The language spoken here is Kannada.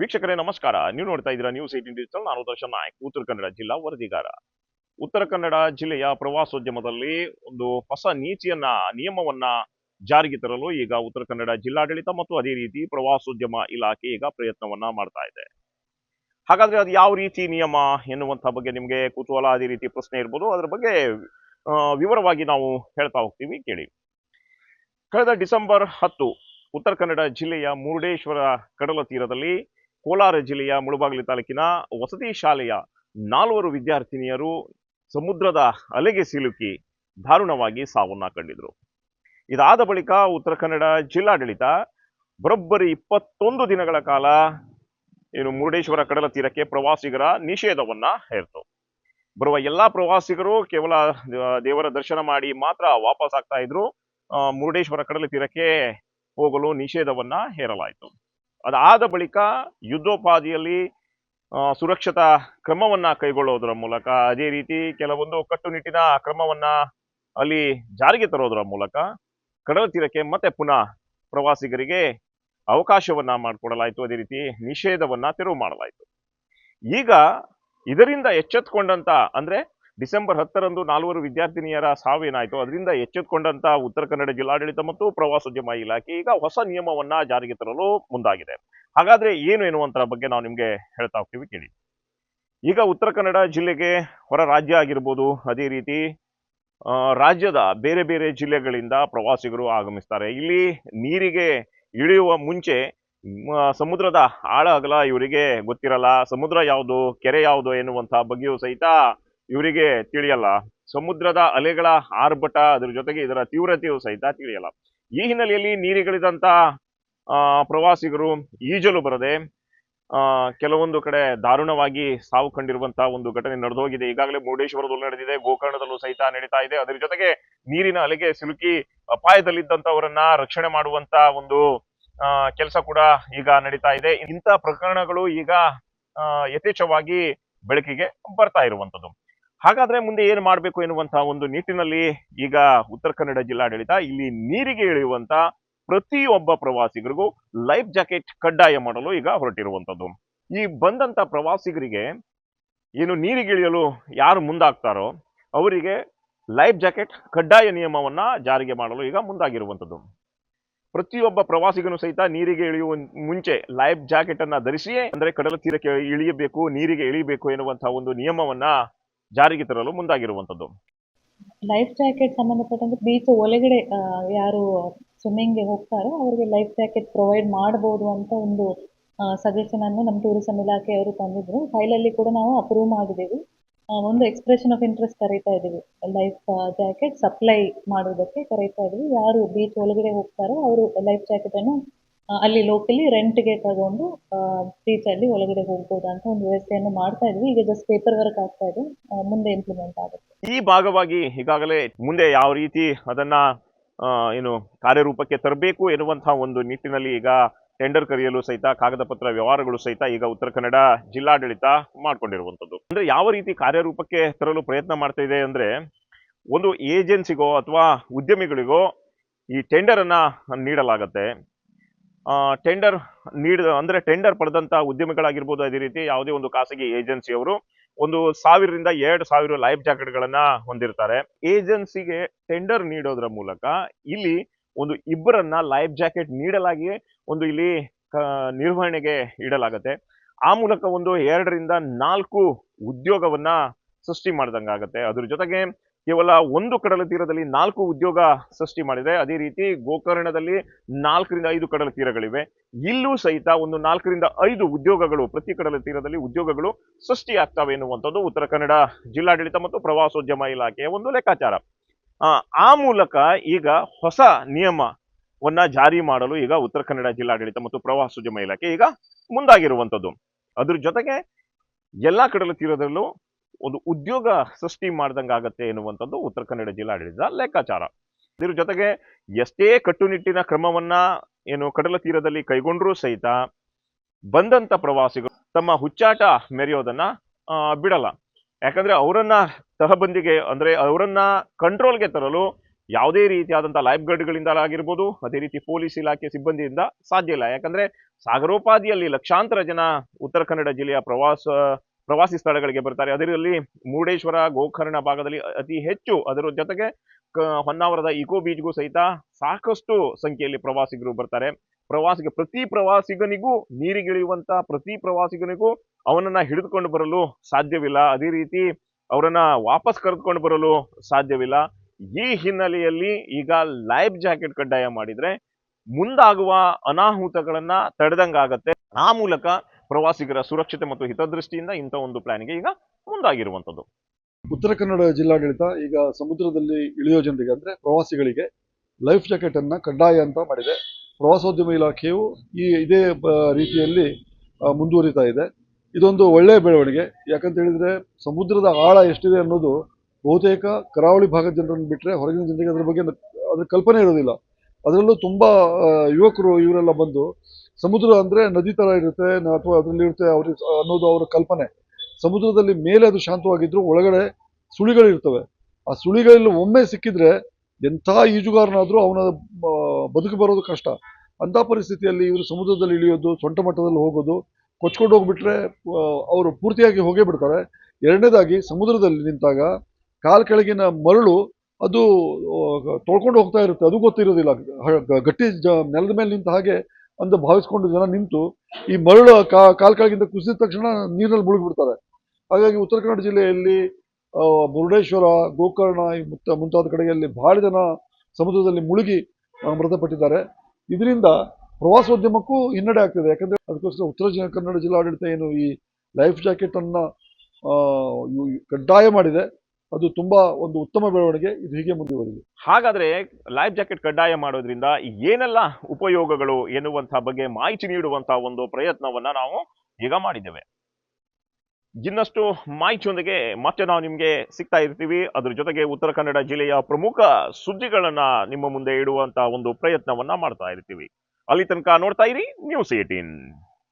ವೀಕ್ಷಕರೇ, ನಮಸ್ಕಾರ. ನೀವು ನೋಡ್ತಾ ಇದ್ದೀರಾ ನ್ಯೂಸ್ ಏಟಿನ್ ಡಿಜಿಟಲ್ ನಾನು ದರ್ಶನ್ ನಾಯಕ್, ಉತ್ತರ ಕನ್ನಡ ಜಿಲ್ಲಾ ವರದಿಗಾರ. ಉತ್ತರ ಕನ್ನಡ ಜಿಲ್ಲೆಯ ಪ್ರವಾಸೋದ್ಯಮದಲ್ಲಿ ಒಂದು ಹೊಸ ನೀತಿಯನ್ನ, ನಿಯಮವನ್ನ ಜಾರಿಗೆ ತರಲು ಈಗ ಉತ್ತರ ಕನ್ನಡ ಜಿಲ್ಲಾಡಳಿತ ಮತ್ತು ಅದೇ ರೀತಿ ಪ್ರವಾಸೋದ್ಯಮ ಇಲಾಖೆ ಈಗ ಪ್ರಯತ್ನವನ್ನ ಮಾಡ್ತಾ ಇದೆ. ಹಾಗಾದ್ರೆ ಅದು ಯಾವ ರೀತಿ ನಿಯಮ ಎನ್ನುವಂತಹ ಬಗ್ಗೆ ನಿಮಗೆ ಕುತೂಹಲ, ಅದೇ ರೀತಿ ಪ್ರಶ್ನೆ ಇರ್ಬೋದು. ಅದರ ಬಗ್ಗೆ ವಿವರವಾಗಿ ನಾವು ಹೇಳ್ತಾ ಹೋಗ್ತೀವಿ, ಕೇಳಿ. ಕಳೆದ ಡಿಸೆಂಬರ್ ಹತ್ತು ಉತ್ತರ ಕನ್ನಡ ಜಿಲ್ಲೆಯ ಮುರುಡೇಶ್ವರ ಕಡಲ ತೀರದಲ್ಲಿ ಕೋಲಾರ ಜಿಲ್ಲೆಯ ಮುಳುಬಾಗಿಲು ತಾಲೂಕಿನ ವಸತಿ ಶಾಲೆಯ ನಾಲ್ವರು ವಿದ್ಯಾರ್ಥಿನಿಯರು ಸಮುದ್ರದ ಅಲೆಗೆ ಸಿಲುಕಿ ದಾರುಣವಾಗಿ ಸಾವನ್ನ ಕಂಡಿದ್ರು ಇದಾದ ಬಳಿಕ ಉತ್ತರ ಕನ್ನಡ ಜಿಲ್ಲಾಡಳಿತ ಬರೋಬ್ಬರಿ ಇಪ್ಪತ್ತೊಂದು ದಿನಗಳ ಕಾಲ ಏನು ಮುರುಡೇಶ್ವರ ಕಡಲ ತೀರಕ್ಕೆ ಪ್ರವಾಸಿಗರ ನಿಷೇಧವನ್ನ ಹೇರ್ತು. ಬರುವ ಎಲ್ಲಾ ಪ್ರವಾಸಿಗರು ಕೇವಲ ದೇವರ ದರ್ಶನ ಮಾಡಿ ಮಾತ್ರ ವಾಪಸ್ ಆಗ್ತಾ ಇದ್ರು. ಮುರುಡೇಶ್ವರ ಕಡಲ ತೀರಕ್ಕೆ ಹೋಗಲು ನಿಷೇಧವನ್ನ ಹೇರಲಾಯಿತು. ಅದಾದ ಬಳಿಕ ಯುದ್ಧೋಪಾದಿಯಲ್ಲಿ ಸುರಕ್ಷತಾ ಕ್ರಮವನ್ನ ಕೈಗೊಳ್ಳೋದರ ಮೂಲಕ, ಅದೇ ರೀತಿ ಕೆಲವೊಂದು ಕಟ್ಟುನಿಟ್ಟಿನ ಕ್ರಮವನ್ನ ಅಲ್ಲಿ ಜಾರಿಗೆ ತರೋದರ ಮೂಲಕ ಕಡಲ ತೀರಕ್ಕೆ ಮತ್ತೆ ಪುನಃ ಪ್ರವಾಸಿಗರಿಗೆ ಅವಕಾಶವನ್ನ ಮಾಡಿಕೊಡಲಾಯಿತು. ಅದೇ ರೀತಿ ನಿಷೇಧವನ್ನ ತೆರವು ಮಾಡಲಾಯಿತು. ಈಗ ಇದರಿಂದ ಎಚ್ಚೆತ್ಕೊಂಡಂತ ಅಂದ್ರೆ ಡಿಸೆಂಬರ್ ಹತ್ತರಂದು ನಾಲ್ವರು ವಿದ್ಯಾರ್ಥಿನಿಯರ ಸಾವೇನಾಯಿತು. ಅದರಿಂದ ಎಚ್ಚೆತ್ತುಕೊಂಡಂತಹ ಉತ್ತರ ಕನ್ನಡ ಜಿಲ್ಲಾಡಳಿತ ಮತ್ತು ಪ್ರವಾಸೋದ್ಯಮ ಇಲಾಖೆ ಈಗ ಹೊಸ ನಿಯಮವನ್ನ ಜಾರಿಗೆ ತರಲು ಮುಂದಾಗಿದೆ. ಹಾಗಾದ್ರೆ ಏನು ಎನ್ನುವಂತರ ಬಗ್ಗೆ ನಾವು ನಿಮ್ಗೆ ಹೇಳ್ತಾ ಹೋಗ್ತೀವಿ ಕೇಳಿ. ಈಗ ಉತ್ತರ ಕನ್ನಡ ಜಿಲ್ಲೆಗೆ ಹೊರ ರಾಜ್ಯ ಆಗಿರ್ಬೋದು. ಅದೇ ರೀತಿ ರಾಜ್ಯದ ಬೇರೆ ಬೇರೆ ಜಿಲ್ಲೆಗಳಿಂದ ಪ್ರವಾಸಿಗರು ಆಗಮಿಸ್ತಾರೆ. ಇಲ್ಲಿ ನೀರಿಗೆ ಇಳಿಯುವ ಮುಂಚೆ ಸಮುದ್ರದ ಆಳ ಅಗಲ ಇವರಿಗೆ ಗೊತ್ತಿರಲ್ಲ. ಸಮುದ್ರ ಯಾವುದು, ಕೆರೆ ಯಾವುದು ಎನ್ನುವಂತಹ ಬಗ್ಗೆಯೂ ಸಹಿತ ಇವರಿಗೆ ತಿಳಿಯಲ್ಲ. ಸಮುದ್ರದ ಅಲೆಗಳ ಆರ್ಭಟ ಅದ್ರ ಜೊತೆಗೆ ಇದರ ತೀವ್ರತೆಯು ಸಹಿತ ತಿಳಿಯಲ್ಲ. ಈ ಹಿನ್ನೆಲೆಯಲ್ಲಿ ಆ, ಪ್ರವಾಸಿಗರು ಈಜಲು ಬರದೆ ಆ, ಕೆಲವೊಂದು ಕಡೆ ದಾರುಣವಾಗಿ ಸಾವು ಕಂಡಿರುವಂತಹ ಒಂದು ಘಟನೆ ನಡೆದೋಗಿದೆ. ಈಗಾಗಲೇ ಮುರುಡೇಶ್ವರದಲ್ಲೂ ನಡೆದಿದೆ ಗೋಕರ್ಣದಲ್ಲೂ ಸಹಿತ ನಡೀತಾ ಇದೆ. ಅದರ ಜೊತೆಗೆ ನೀರಿನ ಅಲೆಗೆ ಸಿಲುಕಿ ಅಪಾಯದಲ್ಲಿದ್ದಂಥವರನ್ನ ರಕ್ಷಣೆ ಮಾಡುವಂತ ಒಂದು ಕೆಲಸ ಕೂಡ ಈಗ ನಡೀತಾ ಇದೆ. ಇಂಥ ಪ್ರಕರಣಗಳು ಈಗ ಯಥೇಚ್ಛವಾಗಿ ಬೆಳಕಿಗೆ ಬರ್ತಾ ಇರುವಂತದ್ದು ಹಾಗಾದ್ರೆ ಮುಂದೆ ಏನು ಮಾಡಬೇಕು ಎನ್ನುವಂತಹ ಒಂದು ನಿಟ್ಟಿನಲ್ಲಿ ಈಗ ಉತ್ತರ ಕನ್ನಡ ಜಿಲ್ಲಾಡಳಿತ ಇಲ್ಲಿ ನೀರಿಗೆ ಇಳಿಯುವಂತ ಪ್ರತಿಯೊಬ್ಬ ಪ್ರವಾಸಿಗರಿಗೂ ಲೈಫ್ ಜಾಕೆಟ್ ಕಡ್ಡಾಯ ಮಾಡಲು ಈಗ ಹೊರಟಿರುವಂಥದ್ದು ಈ ಬಂದಂತ ಪ್ರವಾಸಿಗರಿಗೆ ಏನು ನೀರಿಗೆ ಇಳಿಯಲು ಯಾರು ಮುಂದಾಗ್ತಾರೋ ಅವರಿಗೆ ಲೈಫ್ ಜಾಕೆಟ್ ಕಡ್ಡಾಯ ನಿಯಮವನ್ನ ಜಾರಿಗೆ ಮಾಡಲು ಈಗ ಮುಂದಾಗಿರುವಂಥದ್ದು ಪ್ರತಿಯೊಬ್ಬ ಪ್ರವಾಸಿಗನು ಸಹಿತ ನೀರಿಗೆ ಇಳಿಯುವ ಮುಂಚೆ ಲೈಫ್ ಜಾಕೆಟ್ ಅನ್ನ ಧರಿಸಿಯೇ ಅಂದ್ರೆ ಕಡಲ ತೀರಕ್ಕೆ ಇಳಿಯಬೇಕು, ನೀರಿಗೆ ಇಳಿಯಬೇಕು ಎನ್ನುವಂತಹ ಒಂದು ನಿಯಮವನ್ನ ಜಾರಿಗೆ ತರಲು ಮುಂದಾಗಿರುವಂತದ್ದು ಲೈಫ್ ಜಾಕೆಟ್ ಸಂಬಂಧಪಟ್ಟಂತೆ ಬೀಚ್ ಒಳಗಡೆ ಯಾರು ಸ್ವಿಮ್ಮಿಂಗ್ಗೆ ಹೋಗ್ತಾರೋ ಅವರಿಗೆ ಲೈಫ್ ಜಾಕೆಟ್ ಪ್ರೊವೈಡ್ ಮಾಡಬಹುದು ಅಂತ ಒಂದು ಸಜೆಷನ್ ಅನ್ನು ನಮ್ಮ ಟೂರಿಸಂ ಇಲಾಖೆಯವರು ತಂದಿದ್ರು. ಅಲ್ಲಿ ಕೂಡ ನಾವು ಅಪ್ರೂವ್ ಮಾಡಿದೀವಿ. ಒಂದು ಎಕ್ಸ್ಪ್ರೆಷನ್ ಆಫ್ ಇಂಟ್ರೆಸ್ಟ್ ಕರೀತಾ ಇದ್ದೀವಿ ಲೈಫ್ ಜಾಕೆಟ್ ಸಪ್ಲೈ ಮಾಡೋದಕ್ಕೆ ಕರೀತಾ ಇದ್ದೀವಿ ಯಾರು ಬೀಚ್ ಒಳಗಡೆ ಹೋಗ್ತಾರೋ ಅವರು ಲೈಫ್ ಜಾಕೆಟನ್ನು ಅಲ್ಲಿ ಲೋಕಲಿ ರೆಂಟ್ಗೆ ತಗೊಂಡು ಅಲ್ಲಿ ಒಳಗಡೆ ಹೋಗ್ಬೋದು ಅಂತ ಒಂದು ವ್ಯವಸ್ಥೆಯನ್ನು ಮಾಡ್ತಾ ಇದ್ವಿ. ಈಗ ಜಸ್ಟ್ ಪೇಪರ್ ವರ್ಕ್ ಆಗ್ತಾ ಇದೆ. ಮುಂದೆ ಇಂಪ್ಲಿಮೆಂಟ್ ಆಗುತ್ತೆ. ಈ ಭಾಗವಾಗಿ ಈಗಾಗಲೇ ಮುಂದೆ ಯಾವ ರೀತಿ ಅದನ್ನ ಏನು ಕಾರ್ಯರೂಪಕ್ಕೆ ತರಬೇಕು ಎನ್ನುವಂತಹ ಒಂದು ನಿಟ್ಟಿನಲ್ಲಿ ಈಗ ಟೆಂಡರ್ ಕರೆಯಲು ಸಹಿತ ಕಾಗದ ಪತ್ರ ವ್ಯವಹಾರಗಳು ಸಹಿತ ಈಗ ಉತ್ತರ ಕನ್ನಡ ಜಿಲ್ಲಾಡಳಿತ ಮಾಡ್ಕೊಂಡಿರುವಂತದ್ದು ಅಂದ್ರೆ ಯಾವ ರೀತಿ ಕಾರ್ಯರೂಪಕ್ಕೆ ತರಲು ಪ್ರಯತ್ನ ಮಾಡ್ತಾ ಇದೆ ಅಂದ್ರೆ, ಒಂದು ಏಜೆನ್ಸಿಗೋ ಅಥವಾ ಉದ್ಯಮಿಗಳಿಗೋ ಈ ಟೆಂಡರ್ ಅನ್ನ ನೀಡಲಾಗತ್ತೆ. ಟೆಂಡರ್ ನೀಡಿದ, ಅಂದ್ರೆ ಟೆಂಡರ್ ಪಡೆದಂತ ಉದ್ಯಮಿಗಳಾಗಿರ್ಬೋದು ಅದೇ ರೀತಿ ಯಾವುದೇ ಒಂದು ಖಾಸಗಿ ಏಜೆನ್ಸಿಯವರು ಒಂದು ಸಾವಿರದಿಂದ ಎರಡು ಸಾವಿರ ಲೈಫ್ ಜಾಕೆಟ್ಗಳನ್ನು ಹೊಂದಿರ್ತಾರೆ. ಏಜೆನ್ಸಿಗೆ ಟೆಂಡರ್ ನೀಡೋದ್ರ ಮೂಲಕ ಇಲ್ಲಿ ಒಂದು ಇಬ್ಬರನ್ನ ಲೈಫ್ ಜಾಕೆಟ್ ನೀಡಲಾಗಿ ಒಂದು ಇಲ್ಲಿ ನಿರ್ವಹಣೆಗೆ ಇಡಲಾಗತ್ತೆ. ಆ ಮೂಲಕ ಒಂದು ಎರಡರಿಂದ ನಾಲ್ಕು ಉದ್ಯೋಗವನ್ನ ಸೃಷ್ಟಿ ಮಾಡ್ದಂಗಾಗತ್ತೆ. ಅದ್ರ ಜೊತೆಗೆ ಕೇವಲ ಒಂದು ಕಡಲ ತೀರದಲ್ಲಿ ನಾಲ್ಕು ಉದ್ಯೋಗ ಸೃಷ್ಟಿ ಮಾಡಿದೆ. ಅದೇ ರೀತಿ ಗೋಕರ್ಣದಲ್ಲಿ ನಾಲ್ಕರಿಂದ ಐದು ಕಡಲ ತೀರಗಳಿವೆ. ಇಲ್ಲೂ ಸಹಿತ ಒಂದು ನಾಲ್ಕರಿಂದ ಐದು ಉದ್ಯೋಗಗಳು ಪ್ರತಿ ಕಡಲ ತೀರದಲ್ಲಿ ಉದ್ಯೋಗಗಳು ಸೃಷ್ಟಿಯಾಗ್ತವೆ ಎನ್ನುವಂಥದ್ದು ಉತ್ತರ ಕನ್ನಡ ಜಿಲ್ಲಾಡಳಿತ ಮತ್ತು ಪ್ರವಾಸೋದ್ಯಮ ಇಲಾಖೆಯ ಒಂದು ಲೆಕ್ಕಾಚಾರ. ಆ, ಮೂಲಕ ಈಗ ಹೊಸ ನಿಯಮವನ್ನ ಜಾರಿ ಮಾಡಲು ಈಗ ಉತ್ತರ ಕನ್ನಡ ಜಿಲ್ಲಾಡಳಿತ ಮತ್ತು ಪ್ರವಾಸೋದ್ಯಮ ಇಲಾಖೆ ಈಗ ಮುಂದಾಗಿರುವಂಥದ್ದು. ಅದ್ರ ಜೊತೆಗೆ ಎಲ್ಲಾ ಕಡಲ ತೀರದಲ್ಲೂ ಒಂದು ಉದ್ಯೋಗ ಸೃಷ್ಟಿ ಮಾಡ್ದಂಗಾಗತ್ತೆ ಎನ್ನುವಂಥದ್ದು ಉತ್ತರ ಕನ್ನಡ ಜಿಲ್ಲಾಡಳಿತದ ಲೆಕ್ಕಾಚಾರ. ಇದ್ರ ಜೊತೆಗೆ ಎಷ್ಟೇ ಕಟ್ಟುನಿಟ್ಟಿನ ಕ್ರಮವನ್ನ ಏನು ಕಡಲ ತೀರದಲ್ಲಿ ಕೈಗೊಂಡ್ರೂ ಸಹಿತ ಬಂದಂತ ಪ್ರವಾಸಿಗರು ತಮ್ಮ ಹುಚ್ಚಾಟ ಮೆರೆಯೋದನ್ನ ಬಿಡಲ್ಲ. ಯಾಕಂದ್ರೆ ಅವರನ್ನ ತಹಬಂದಿಗೆ ಅಂದ್ರೆ ಅವರನ್ನ ಕಂಟ್ರೋಲ್ಗೆ ತರಲು ಯಾವುದೇ ರೀತಿಯಾದಂಥ ಲೈಫ್ ಗಾರ್ಡ್ಗಳಿಂದ ಆಗಿರ್ಬೋದು, ಅದೇ ರೀತಿ ಪೊಲೀಸ್ ಇಲಾಖೆ ಸಿಬ್ಬಂದಿಯಿಂದ ಸಾಧ್ಯ ಇಲ್ಲ. ಯಾಕಂದ್ರೆ ಸಾಗರೋಪಾದಿಯಲ್ಲಿ ಲಕ್ಷಾಂತರ ಜನ ಉತ್ತರ ಕನ್ನಡ ಜಿಲ್ಲೆಯ ಪ್ರವಾಸ ಪ್ರವಾಸಿ ಸ್ಥಳಗಳಿಗೆ ಬರ್ತಾರೆ. ಅದರಲ್ಲಿ ಮುರುಡೇಶ್ವರ, ಗೋಕರ್ಣ ಭಾಗದಲ್ಲಿ ಅತಿ ಹೆಚ್ಚು ಅದರ ಜೊತೆಗೆ ಹೊನ್ನಾವರದ ಇಕೋ ಬೀಚ್ಗೂ ಸಹಿತ ಸಾಕಷ್ಟು ಸಂಖ್ಯೆಯಲ್ಲಿ ಪ್ರವಾಸಿಗರು ಬರ್ತಾರೆ. ಪ್ರವಾಸಿಗ, ಪ್ರತಿ ಪ್ರವಾಸಿಗನಿಗೂ ನೀರಿಗಿಳಿಯುವಂತ, ಪ್ರತಿ ಪ್ರವಾಸಿಗನಿಗೂ ಅವನನ್ನ ಹಿಡಿದುಕೊಂಡು ಬರಲು ಸಾಧ್ಯವಿಲ್ಲ. ಅದೇ ರೀತಿ ಅವರನ್ನ ವಾಪಸ್ ಕರೆದುಕೊಂಡು ಬರಲು ಸಾಧ್ಯವಿಲ್ಲ. ಈ ಹಿನ್ನೆಲೆಯಲ್ಲಿ ಈಗ ಲೈಫ್ ಜಾಕೆಟ್ ಕಡ್ಡಾಯ ಮಾಡಿದ್ರೆ ಮುಂದಾಗುವ ಅನಾಹುತಗಳನ್ನ ತಡೆದಂಗಾಗತ್ತೆ. ಆ ಮೂಲಕ ಪ್ರವಾಸಿಗರ ಸುರಕ್ಷತೆ ಮತ್ತು ಹಿತದೃಷ್ಟಿಯಿಂದ ಇಂಥ ಒಂದು ಪ್ಲಾನ್ಗೆ ಈಗ ಮುಂದಾಗಿರುವಂಥದ್ದು. ಉತ್ತರ ಕನ್ನಡ ಜಿಲ್ಲಾಡಳಿತ ಈಗ ಸಮುದ್ರದಲ್ಲಿ ಇಳಿಯೋ ಜನರಿಗೆ ಅಂದ್ರೆ ಪ್ರವಾಸಿಗಳಿಗೆ ಲೈಫ್ ಜಾಕೆಟ್ ಅನ್ನ ಕಡ್ಡಾಯ ಅಂತ ಮಾಡಿದೆ. ಪ್ರವಾಸೋದ್ಯಮ ಇಲಾಖೆಯು ಈ ಇದೇ ರೀತಿಯಲ್ಲಿ ಮುಂದುವರಿತಾ ಇದೆ. ಇದೊಂದು ಒಳ್ಳೆಯ ಬೆಳವಣಿಗೆ. ಯಾಕಂತ ಹೇಳಿದ್ರೆ ಸಮುದ್ರದ ಆಳ ಎಷ್ಟಿದೆ ಅನ್ನೋದು ಬಹುತೇಕ ಕರಾವಳಿ ಭಾಗದ ಜನರನ್ನು ಬಿಟ್ಟರೆ ಹೊರಗಿನ ಜನರಿಗೆ ಅದರ ಬಗ್ಗೆ ಅದ್ರ ಕಲ್ಪನೆ ಇರೋದಿಲ್ಲ. ಅದರಲ್ಲೂ ತುಂಬ ಯುವಕರು ಇವರೆಲ್ಲ ಬಂದು ಸಮುದ್ರ ಅಂದರೆ ನದಿ ಥರ ಇರುತ್ತೆ ಅಥವಾ ಅದರಲ್ಲಿ ಇರುತ್ತೆ ಅವ್ರಿಗೆ ಅನ್ನೋದು ಅವರ ಕಲ್ಪನೆ. ಸಮುದ್ರದಲ್ಲಿ ಮೇಲೆ ಅದು ಶಾಂತವಾಗಿದ್ರು ಒಳಗಡೆ ಸುಳಿಗಳಿರ್ತವೆ. ಆ ಸುಳಿಗಳಲ್ಲಿ ಒಮ್ಮೆ ಸಿಕ್ಕಿದ್ರೆ ಎಂಥ ಈಜುಗಾರನಾದರೂ ಅವನ ಬದುಕು ಬರೋದು ಕಷ್ಟ. ಅಂಥ ಪರಿಸ್ಥಿತಿಯಲ್ಲಿ ಇವರು ಸಮುದ್ರದಲ್ಲಿ ಇಳಿಯೋದು, ಸೊಂಟ ಮಟ್ಟದಲ್ಲಿ ಹೋಗೋದು, ಕೊಚ್ಕೊಂಡು ಹೋಗ್ಬಿಟ್ರೆ ಅವರು ಪೂರ್ತಿಯಾಗಿ ಹೋಗೇ ಬಿಡ್ತಾರೆ. ಎರಡನೇದಾಗಿ ಸಮುದ್ರದಲ್ಲಿ ನಿಂತಾಗ ಕಾಲ್ ಕೆಳಗಿನ ಮರಳು ಅದು ತೊಳ್ಕೊಂಡು ಹೋಗ್ತಾ ಇರುತ್ತೆ. ಅದು ಗೊತ್ತಿರೋದಿಲ್ಲ. ಗಟ್ಟಿ ಜ, ನೆಲದ ಮೇಲೆ ನಿಂತ ಹಾಗೆ ಅಂತ ಭಾವಿಸ್ಕೊಂಡು ಜನ ನಿಂತು ಈ ಮರಳು ಕಾಲ್ ಕೆಳಗಿಂದ ಕುಸಿದ ತಕ್ಷಣ ನೀರಲ್ಲಿ ಮುಳುಗಿಬಿಡ್ತಾರೆ. ಹಾಗಾಗಿ ಉತ್ತರ ಕನ್ನಡ ಜಿಲ್ಲೆಯಲ್ಲಿ ಮುರುಡೇಶ್ವರ, ಗೋಕರ್ಣ ಈ ಮುತ್ತ, ಮುಂತಾದ ಕಡೆಯಲ್ಲಿ ಬಹಳ ಜನ ಸಮುದ್ರದಲ್ಲಿ ಮುಳುಗಿ ಮೃತಪಟ್ಟಿದ್ದಾರೆ. ಇದರಿಂದ ಪ್ರವಾಸೋದ್ಯಮಕ್ಕೂ ಹಿನ್ನಡೆ ಆಗ್ತಿದೆ. ಯಾಕಂದ್ರೆ ಅದಕ್ಕೋಸ್ಕರ ಉತ್ತರ ಕನ್ನಡ ಜಿಲ್ಲಾಡಳಿತ ಏನು ಈ ಲೈಫ್ ಜಾಕೆಟ್ ಅನ್ನ ಕಡ್ಡಾಯ ಮಾಡಿದೆ. ಅದು ತುಂಬಾ ಒಂದು ಉತ್ತಮ ಬೆಳವಣಿಗೆ, ಇದು ಹೀಗೆ ಮುಂದುವರಿದೆ ಹಾಗಾದ್ರೆ ಲೈಫ್ ಜಾಕೆಟ್ ಕಡ್ಡಾಯ ಮಾಡೋದ್ರಿಂದ ಏನೆಲ್ಲ ಉಪಯೋಗಗಳು ಎನ್ನುವಂತಹ ಬಗ್ಗೆ ಮಾಹಿತಿ ನೀಡುವಂತಹ ಒಂದು ಪ್ರಯತ್ನವನ್ನ ನಾವು ಈಗ ಮಾಡಿದ್ದೇವೆ. ಇನ್ನಷ್ಟು ಮಾಹಿತಿಯೊಂದಿಗೆ ಮತ್ತೆ ನಾವು ನಿಮಗೆ ಸಿಗ್ತಾ ಇರ್ತೀವಿ. ಅದ್ರ ಜೊತೆಗೆ ಉತ್ತರ ಕನ್ನಡ ಜಿಲ್ಲೆಯ ಪ್ರಮುಖ ಸುದ್ದಿಗಳನ್ನ ನಿಮ್ಮ ಮುಂದೆ ಇಡುವಂತಹ ಒಂದು ಪ್ರಯತ್ನವನ್ನ ಮಾಡ್ತಾ ಇರ್ತೀವಿ. ಅಲ್ಲಿ ತನಕ ನೋಡ್ತಾ ಇರಿ ನ್ಯೂಸ್ ಏಟೀನ್